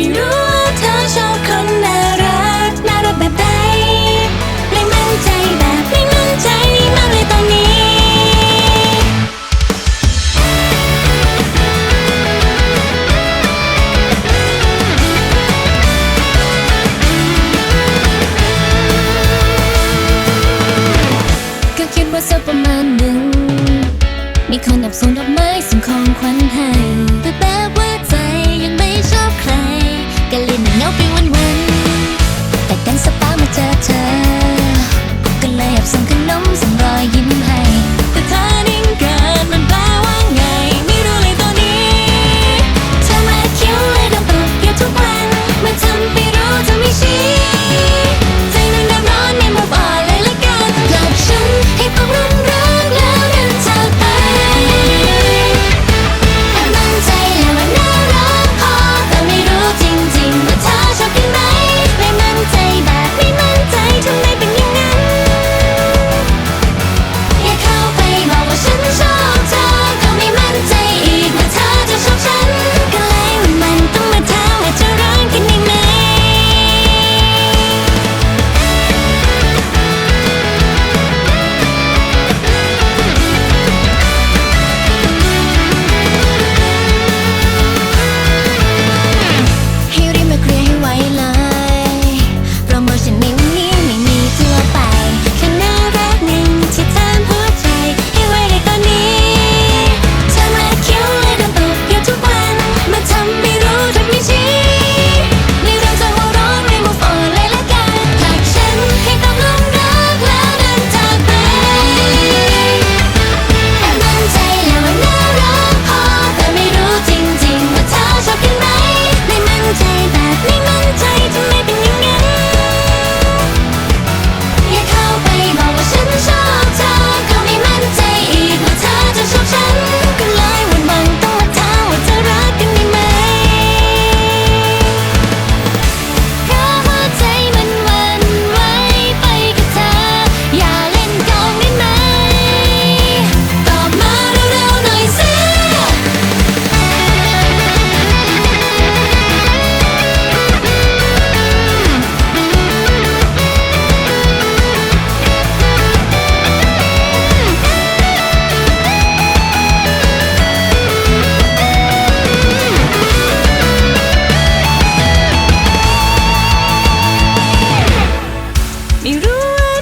ไม่รู้ว่าเธอชอบคนน่ารักน่ารักแบบใดไม่มั่นใจแบบไม่มั่นใจมากเลยตอนนี้ ก็คิดว่าสักประมาณหนึ่ง มีคนแอบส่งดอกไม้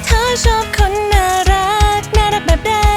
เธอชอบคนน่ารัก น่ารักแบบได้